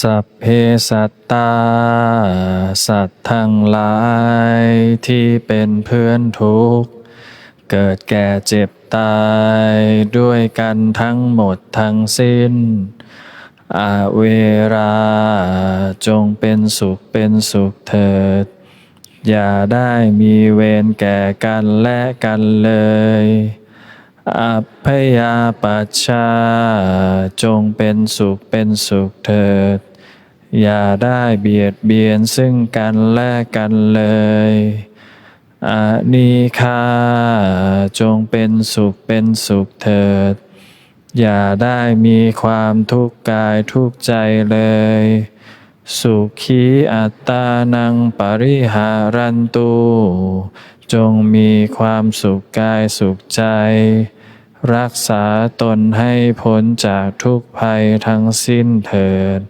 สัพเพสัตตา สัตว์ทั้งหลายที่เป็นเพื่อนทุกข์ เกิดแก่เจ็บตายด้วยกันทั้งหมดทั้งสิ้น อาเวรา จงเป็นสุขเป็นสุขเถิด อย่าได้มีเวรแก่กันและกันเลย อัพพยาปัชชา จงเป็นสุขเป็นสุขเถิด อย่าได้เบียดเบียนซึ่งกันและกันเลยอนิคาจงเป็นสุขเป็นสุขเถิด อย่าได้มีความทุกข์กายทุกข์ใจเลย สุขีอัตตานังปริหารันตุ จงมีความสุขกายสุขใจ รักษาตนให้พ้นจากทุกภัยทั้งสิ้นเถิด